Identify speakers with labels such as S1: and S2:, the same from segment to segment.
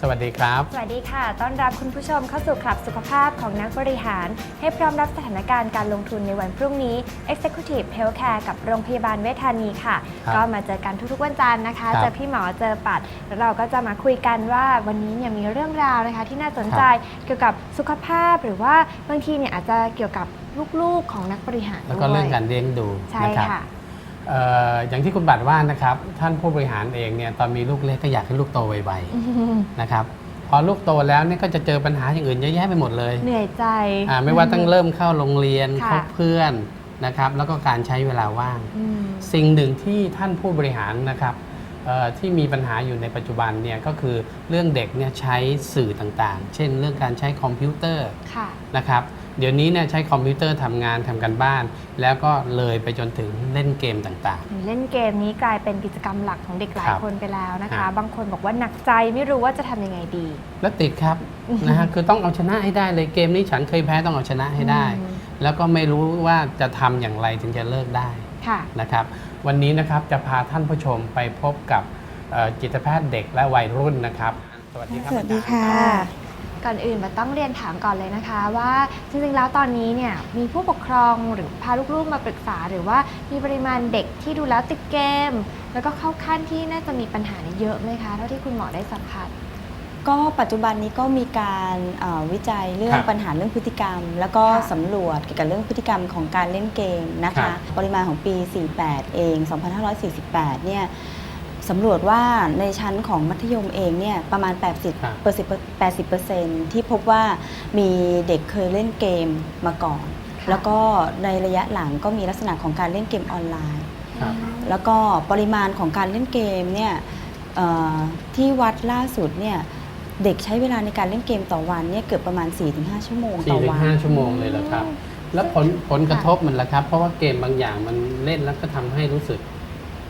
S1: สวัสดีครับ
S2: สวัสดีค่ะ ต้อนรับคุณผู้ชมเข้าสู่คลับสุขภาพของนักบริหาร ให้พร้อมรับสถานการณ์การลงทุนในวันพรุ่งนี้ Executive Healthcare กับโรงพยาบาลเวชธานีค่ะ
S1: ครับ
S2: ก็มาเจอกันทุกๆวันจันทร์นะคะ
S1: ครับ
S2: เจอพี่หมอเจอปัดแล้วเราก็จะมาคุยกันว่าวันนี้เนี่ยมีเรื่องราวนะคะที่น่าสนใจเกี่ยวกับสุขภาพหรือว่าบางทีเนี่ยอาจจะเกี่ยวกับลูกๆของนักบริหาร
S1: แล้วก็
S2: ด้วย
S1: เรื่องการเลี้ยงดู
S2: ใช่
S1: นะครับ
S2: ค่ะ
S1: เอ่ออย่างที่คุณบัตรว่านะครับ ท่านผู้บริหารเองเนี่ยตอนมีลูกเล็กก็อยากให้ลูกโตไว
S2: อืม
S1: ๆนะครับพอลูกโตแล้วเนี่ยก็จะเจอปัญหาอย่างอื่นเยอะแยะไปหมดเลย
S2: เหนื่อยใจ
S1: อ่าไม่ว่าต้องเริ่มเข้าโรงเรียน
S2: ค่ะ
S1: คบเพื่อนนะครับ แล้วก็การใช้เวลาว่าง
S2: อืม
S1: สิ่งหนึ่งที่ท่านผู้บริหารนะครับเอ่อ ที่มีปัญหาอยู่ในปัจจุบันเนี่ยก็คือเรื่องเด็กเนี่ยใช้สื่อต่างๆ เช่นเรื่องการใช้คอมพิวเตอร์
S2: ค่ะ
S1: นะครับเดี๋ยวนี้เนี่ยใช้คอมพิวเตอร์ทำงานทำกันบ้าน แล้วก็เลยไปจนถึงเล่นเกมต่าง
S2: เล่นเกมนี้กลายเป็นกิจกรรมหลักของเด็กหลาย
S1: ครับ
S2: คนไปแล้วนะ
S1: ครั
S2: คะ
S1: บ
S2: บางคนบอกว่าหนักใจไม่รู้ว่าจะทำยังไงดี
S1: ๆแล้วติดครับนะฮะคือต้องเอาชนะให้ได้เลยเกมนี้ฉันเคยแพ้ต้องเอาชนะให้ได้
S2: อืม
S1: แล้วก็ไม่รู้ว่าจะทำอย่างไรถึงจะเลิกได้
S2: ค่ะ
S1: นะครับ วันนี้นะครับจะพาท่านผู้ชมไปพบกับเอ่อจิตแพทย์เด็กและวัยรุ่นนะครับ สวัสดีครับ
S3: สวัสดี
S1: อาจารย์
S3: ค่ะ
S2: ก่อนอื่นมาต้องเรียนถามก่อนเลยนะคะ ว่าจริงๆแล้วตอนนี้เนี่ยมีผู้ปกครองหรือพาลูกๆมาปรึกษา หรือว่ามีปริมาณเด็กที่ดูแล้วติดเกม แล้วก็เข้าขั้นที่น่าจะมีปัญหาเยอะไหมคะเท่าที่คุณหมอได้สัมผัส
S3: ก็ปัจจุบันนี้ก็มีการเอ่อวิจัยเรื่อ
S1: ค
S3: ง
S1: รับ
S3: ปัญหาเรื่องพฤติกรรม แล้วก็
S2: ค่ะ
S3: สำรวจเกี่ยวกับเรื่องพฤติกรรมของการเล่นเกมนะ
S1: ครั
S3: คะ
S1: บ
S3: ปริมาณของปี 48 เอง 2548 เนี่ยสำรวจว่าในชั้นของมัธยมเองเนี่ยประมาณ 80
S1: ครับ
S3: เปอร์เซ็นต์80เปอร์เซ็นต์ที่พบว่ามีเด็กเคยเล่นเกมมาก่อน
S2: ค่ะ
S3: แล้วก็ในระยะหลังก็มีลักษณะของการเล่นเกมออนไลน์
S1: ครับ
S3: แล้วก็ปริมาณของการเล่นเกมเนี่ยเอ่อที่วัดล่าสุดเนี่ย เด็กใช้เวลาในการเล่นเกมต่อวันเนี่ยเกือบประมาณ 4-5 ชั่วโมง
S1: สี่
S3: ต่อ
S1: ถึง
S3: วัน
S1: ห้าชั่วโมงเลยเหรอครับ แล้วผลผลกระทบมันละครับ เพราะว่าเกมบางอย่างมันเล่นแล้วก็ทำให้รู้สึก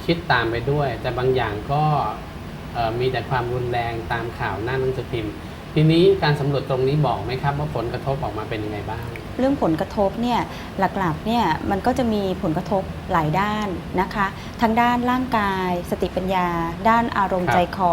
S1: คิดตามไปด้วย แต่บางอย่างก็เอ่อมีแต่ความรุนแรงตามข่าวหน้าหนังสือพิมพ์ ทีนี้การสำรวจตรงนี้บอกไหมครับ ว่าผลกระทบออกมาเป็นยังไงบ้าง
S3: เรื่องผลกระทบเนี่ยหลักๆเนี่ยมันก็จะมีผลกระทบหลายด้านนะคะ ทั้งด้านร่างกาย สติปัญญา ด้านอารมณ์
S1: ครับ
S3: ใจคอ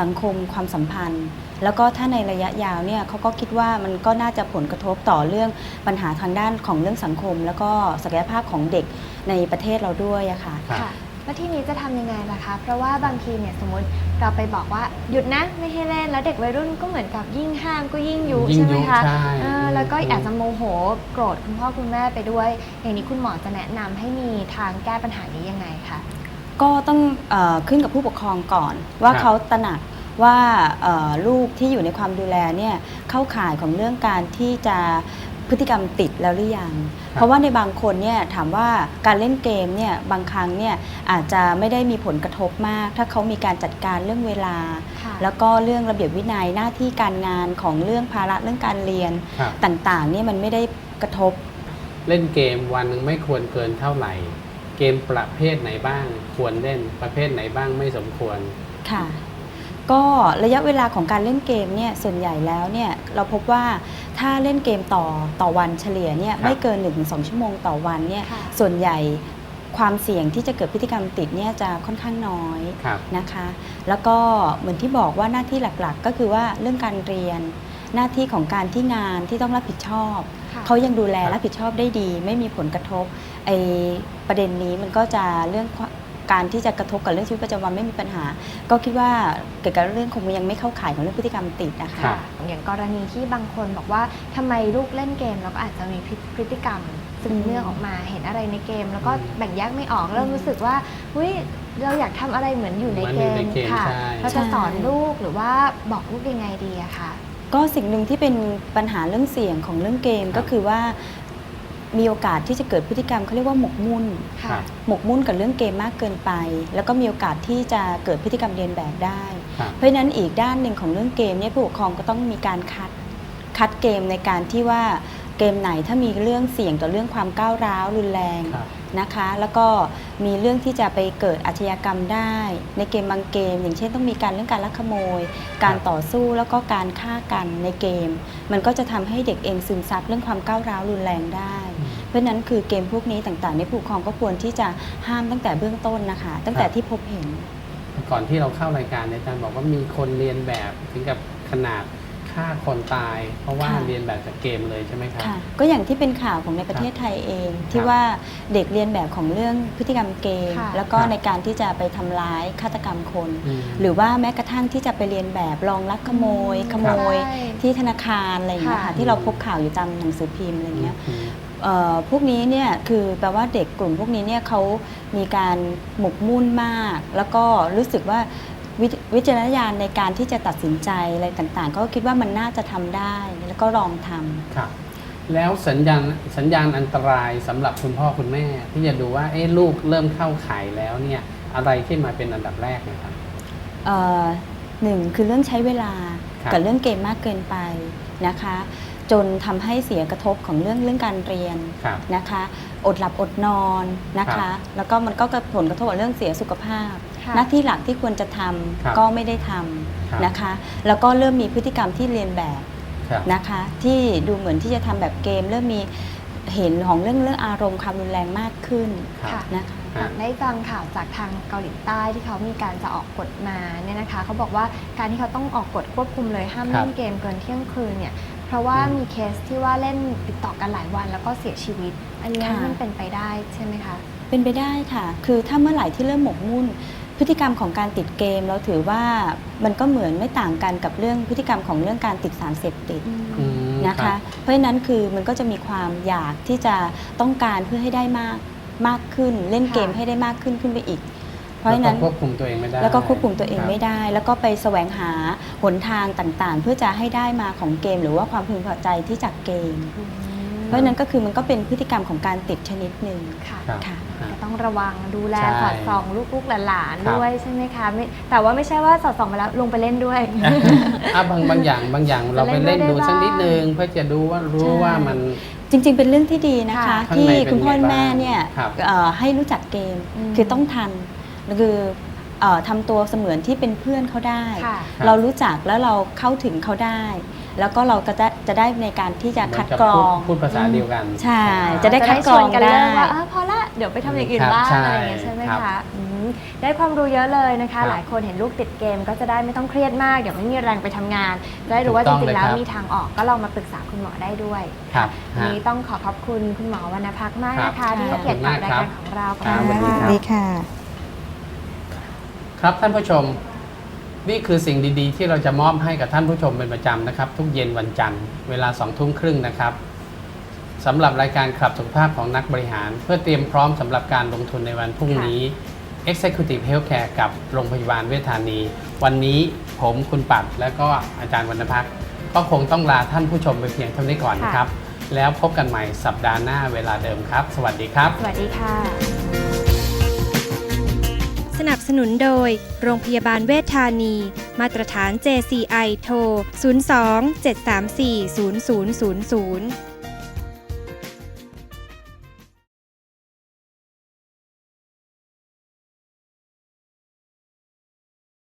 S3: สังคมความสัมพันธ์ แล้วก็ถ้าในระยะยาวเนี่ยเขาก็คิดว่ามันก็น่าจะผลกระทบต่อเรื่องปัญหาทางด้านของเรื่องสังคม แล้วก็ศักยภาพของเด็กในประเทศเราด้วยอะค่ะ
S1: ครับ
S2: ค่ะแล้วทีนี้จะทำยังไงล่ะคะ เพราะว่าบางทีเนี่ยสมมติเราไปบอกว่าหยุดนะไม่ให้เล่นแล้วเด็กวัยรุ่นก็เหมือนกับยิ่งห้ามก็ยิ่งยุ
S1: ยิ่ง
S2: ใช่ไหม
S1: ยุ
S2: คะ
S1: ใช่
S2: เออแล้วก็
S1: อืม
S2: อาจจะโมโหโกรธคุณพ่อคุณแม่ไปด้วย อย่างนี้คุณหมอจะแนะนำให้มีทางแก้ปัญหานี้ยังไงคะ
S3: ก็ต้องเออขึ้นกับผู้ปกครองก่อน ว่า
S1: ครับ
S3: เขาตระหนัก ว่าเอ่อลูกที่อยู่ในความดูแลเนี่ยเข้าข่ายของเรื่องการที่จะพฤติกรรมติดแล้วหรือยัง เพราะว่าในบางคนเนี่ยถามว่าการเล่นเกมเนี่ยบางครั้งเนี่ยอาจจะไม่ได้มีผลกระทบมาก ถ้าเขามีการจัดการเรื่องเวลา
S2: ค่ะ
S3: แล้วก็เรื่องระเบียบวินัยหน้าที่การงานของเรื่องภาระเรื่องการเรียน
S1: ครับ
S3: ต่างๆเนี่ยมันไม่ได้กระทบ
S1: เล่นเกมวันหนึ่งไม่ควรเกินเท่าไหร่ เกมประเภทไหนบ้าง ควรเล่นประเภทไหนบ้างไม่สมควร
S3: ค่ะ ก็ระยะเวลาของการเล่นเกมเนี่ยส่วนใหญ่แล้วเนี่ยเราพบว่าถ้าเล่นเกมต่อต่อวันเฉลี่ยเนี่ย
S1: ครับ
S3: ไม่เกิน 1-2 ชั่วโมงต่อวันเนี่ย
S2: ค่ะ
S3: ส่วนใหญ่ความเสี่ยงที่จะเกิดพฤติกรรมติดเนี่ยจะค่อนข้างน้อย
S1: ครับ
S3: นะคะ แล้วก็เหมือนที่บอกว่าหน้าที่หลักๆ ก็คือว่าเรื่องการเรียน หน้าที่ของการที่งานที่ต้องรับผิดชอบ
S2: ค่ะ
S3: เขายังดูแล
S1: ครับ
S3: รับผิดชอบได้ดี ไม่มีผลกระทบไอประเด็นนี้มันก็จะเรื่อง การที่จะกระทบกับเรื่องชีวิตประจำวันไม่มีปัญหา ก็คิดว่าเกี่ยวกับเรื่องคงยังไม่เข้าข่ายของเรื่องพฤติกรรมติดนะคะ
S1: ครับ
S2: อย่างกรณีที่บางคนบอกว่าทำไมลูกเล่นเกมแล้วก็อาจจะมีพฤติกรรมซึมเนื่องออกมาเห็นอะไรในเกม แล้วก็แบ่งแยกไม่ออกเริ่มรู้สึกว่าเฮ้ยเราอยากทำอะไรเหมือนอยู่ใน
S1: เหมือน
S2: เก
S1: อยู่
S2: ม
S1: ในเกม
S2: ค่ะ
S1: ใช่
S2: เราจะสอนลูกหรือว่าบอกลูกยังไงดีอะคะ
S3: ก็สิ่งหนึ่งที่เป็นปัญหาเรื่องเสี่ยงของเรื่องเกม
S1: ครับ
S3: ก็คือว่า มีโอกาสที่จะเกิดพฤติกรรมเขาเรียกว่าหมกมุ่น
S1: ครั
S2: ค่ะ
S1: บ
S3: หมกมุ่นกับเรื่องเกมมากเกินไป แล้วก็มีโอกาสที่จะเกิดพฤติกรรมเรียนแบบได้
S1: ครับ
S3: เพราะฉะนั้นอีกด้านหนึ่งของเรื่องเกมเนี่ยผู้ปกครองก็ต้องมีการคัดคัดเกมในการที่ว่าเกมไหนถ้ามีเรื่องเสี่ยงต่อเรื่องความก้าวร้าวรุนแรง
S1: ครับ
S3: นะคะ แล้วก็มีเรื่องที่จะไปเกิดอาชญากรรมได้ ในเกมบางเกม อย่างเช่นต้องมีการเรื่องการลักขโมย การต่อสู้แล้วก็การฆ่ากันในเกม มันก็จะทำให้เด็กเองซึมซับเรื่องความก้าวร้าวรุนแรงได้ เพราะฉะนั้นคือเกมพวกนี้ต่างๆในยผู้ปกครองก็ควรที่จะห้ามตั้งแต่เบื้องต้นนะคะ ตั้งแต่
S1: ครับ
S3: ที่พบเห็น
S1: ก่อนที่เราเข้ารายการเนี่ยอาจารย์บอกว่ามีคนเรียนแบบถึงกับขนาดฆ่าคนตาย เพราะว่า
S3: ค่ะ
S1: เรียนแบบจากเกมเลยใช่ไหมครับ
S3: ค่ะก็อย่างที่เป็นข่าวของในประเทศไทยเอง ที่ว่าเด็กเรียนแบบของเรื่องพฤติกรรมเกม
S2: ค่ะ
S3: แล้วก็
S1: ครับ
S3: ในการที่จะไปทำร้ายฆาตกรรมคน
S1: อืม
S3: หรือว่าแม้กระทั่งที่จะไปเรียนแบบลองลักขโมย ขโมย
S2: ใช่
S3: ที่ธนาคารอะไรอย่างเงี้ย
S2: ค่ะ
S3: ค่ะที่เราพบข่าวอยู่ตามหนังสือพิมพ์อะไรเงี้ย
S1: อืม
S3: เอ่อ พวกนี้เนี่ยคือแปลว่าเด็กกลุ่มพวกนี้เนี่ยเขามีการหมกมุ่นมาก แล้วก็รู้สึกว่าวิวิจารณญาณในการที่จะตัดสินใจอะไรต่างๆ ก็คิดว่ามันน่าจะทำได้ แล้วก็ลองทำ
S1: ครับแล้วสัญญาณสัญญาณอันตรายสำหรับคุณพ่อคุณแม่ ที่จะดูว่าเอ๊ะลูกเริ่มเข้าข่ายแล้วเนี่ยอะไรที่มาเป็นอันดับแรกนะครับ
S3: เอ่อหนึ่งคือเรื่องใช้เวลา
S1: ครับ
S3: กับเรื่องเกมมากเกินไปนะคะ จนทำให้เสียกระทบของเรื่องเรื่องการเรียน
S1: ครับ
S3: นะคะ อดหลับอดนอนนะ
S1: ครั
S3: คะ
S1: บ
S3: แล้วก็มันก็กระผลกระทบกับเรื่องเสียสุขภาพ
S2: ค่ะ
S3: หน้าที่หลักที่ควรจะท
S1: ครับำ
S3: ก็ไม่ได้ท
S1: ครับำ
S3: นะคะ แล้วก็เริ่มมีพฤติกรรมที่เรียนแบบ
S1: ครับ
S3: นะคะ ที่ดูเหมือนที่จะทำแบบเกม เริ่มมีเห็นของเรื่องเรื่องอารมณ์ความรุนแรงมากขึ้น
S1: ครับ
S2: ค่ะ
S3: นะคะ
S1: ฮะ
S2: ได้ฟังข่าวจากทางเกาหลีใต้ที่เขามีการจะออกกฎมาเนี่ยนะคะเขาบอกว่าการที่เขาต้องออกกฎควบคุมเลยห้าม
S1: ครับ
S2: เล่นเกมเกินเที่ยงคืนเนี่ยเพ ราะว่า
S1: อืม
S2: มีเคสที่ว่าเล่นติดต่อกันหลายวันแล้วก็เสียชีวิต อันนี้
S3: ค่ะ
S2: มันเป็นไปได้ใช่ไหมคะ
S3: เป็นไปได้ค่ะ คือถ้าเมื่อไหร่ที่เริ่มหมกมุ่น พฤติกรรมของการติดเกม เราถือว่ามันก็เหมือนไม่ต่างกันกับเรื่องพฤติกรรมของเรื่องการติดสารเสพติด
S1: อืม
S3: นะ
S1: รั
S3: คะ
S1: บ
S3: เพราะฉะนั้นคือมันก็จะมีความอยากที่จะต้องการเพื่อให้ได้มากมากขึ้น เล่นเกม
S2: ค่ะ
S3: ให้ได้มากขึ้นขึ้นไปอีก เพราะฉะนั้น
S1: แล้วก็ควบคุมตัวเองไม่ได้
S3: แล้วก็ควบคุมตัวเอง
S1: ครับ
S3: ไม่ได้ แล้วก็ไปแสวงหาหนทางต่างๆ เพื่อจะให้ได้มาของเกม หรือว่าความพึงพอใจที่จากเกม
S2: อืม
S3: เพราะฉะนั้นก็คือมันก็เป็นพฤติกรรมของการติดชนิดหนึ่ง
S2: ค่ะ
S1: ครับ
S3: ค่ะ
S1: ฮะ
S2: ก็ต้องระวังดูแล
S1: ใช่
S2: สอดส่องลูกๆหลาน
S1: ครับ
S2: ๆด้วยใช่ไหมคะไม่แต่ว่าไม่ใช่ว่าสอดส่องไปแล้วลงไปเล่นด้วย
S1: อะบางบางอย่างบางอย่างเราไปเล่นดูสักนิดนึงเพื่อจะดูว่ารู้
S3: ใช่
S1: ว่ามัน
S3: จริง ๆ เป็นเรื่องที่ดีนะคะ
S2: ค่ะ
S1: ข้าง
S3: ที่
S1: ในเป็น
S3: คุณพ่อ
S1: ไงบ้าง
S3: แม่เนี่ย
S1: ครับ
S3: เอ่อให้รู้จักเกม
S2: อืม
S3: คือต้องทัน คือเอ่อทำตัวเสมือนที่เป็นเพื่อนเขาได้
S2: ค่ะ
S1: ครับ
S3: เรารู้จักแล้วเราเข้าถึงเขาได้ แล้วก็เราก็จะจะได้ในการที่จะคัดกรอง
S1: พูดภาษาเดียวกัน
S3: ใช่จะได้คัดกรอง
S2: ชวนกัน
S3: ได้
S2: เลิกว่าเออพอละเดี๋ยวไปทำอย่างอื่น
S1: ครับ
S2: บ้าง
S1: ใช่
S2: อะไรอย่างเงี้ยใช่ไหม
S1: ครั
S2: คะ
S1: บ
S2: อืมได้ความรู้เยอะเลยนะ
S1: ครั
S2: คะ
S1: บ
S2: หลายคนเห็นลูกติดเกมก็จะได้ไม่ต้องเครียดมากเดี๋ยวไม่มีแรงไปทำงานจะได้รู้ว่า
S1: ถู
S2: จ
S1: กต้อง
S2: ริงๆแล้ว
S1: เลยครับ
S2: มีทางออกก็ลองมาปรึกษาคุณหมอได้ด้วย
S1: ครับ
S2: วัน
S1: ฮะ
S2: นี้ต้องขอขอบคุณคุณหมอวรรณพักมากนะคะ
S1: ครับ
S2: ที่ให้เกียรติกับรายการของเรา
S1: ครับสวัสดีครับ
S3: ดีค่ะ
S1: ครับท่านผู้ชม นี่คือสิ่งดีๆ ที่เราจะมอบให้กับท่านผู้ชมเป็นประจำนะครับ ทุกเย็นวันจันทร์เวลาสองทุ่มครึ่งนะครับสำหรับรายการขับสุขภาพของนักบริหาร เพื่อเตรียมพร้อมสำหรับการลงทุนในวันพรุ่งนี้ Executive Healthcare กับโรงพยาบาลเวชธานี วันนี้ผมคุณปัดและก็อาจารย์วรรณพักก็คงต้องลาท่านผู้ชมไปเพียงเท่านี้ก่อนนะครับ แล้วพบกันใหม่สัปดาห์หน้าเวลาเดิมครับ สวัสดีครับ
S2: สวัสดีค่ะ
S4: สนับสนุนโดย โรงพยาบาลเวชธานี มาตรฐาน JCI โทร 02 734 0000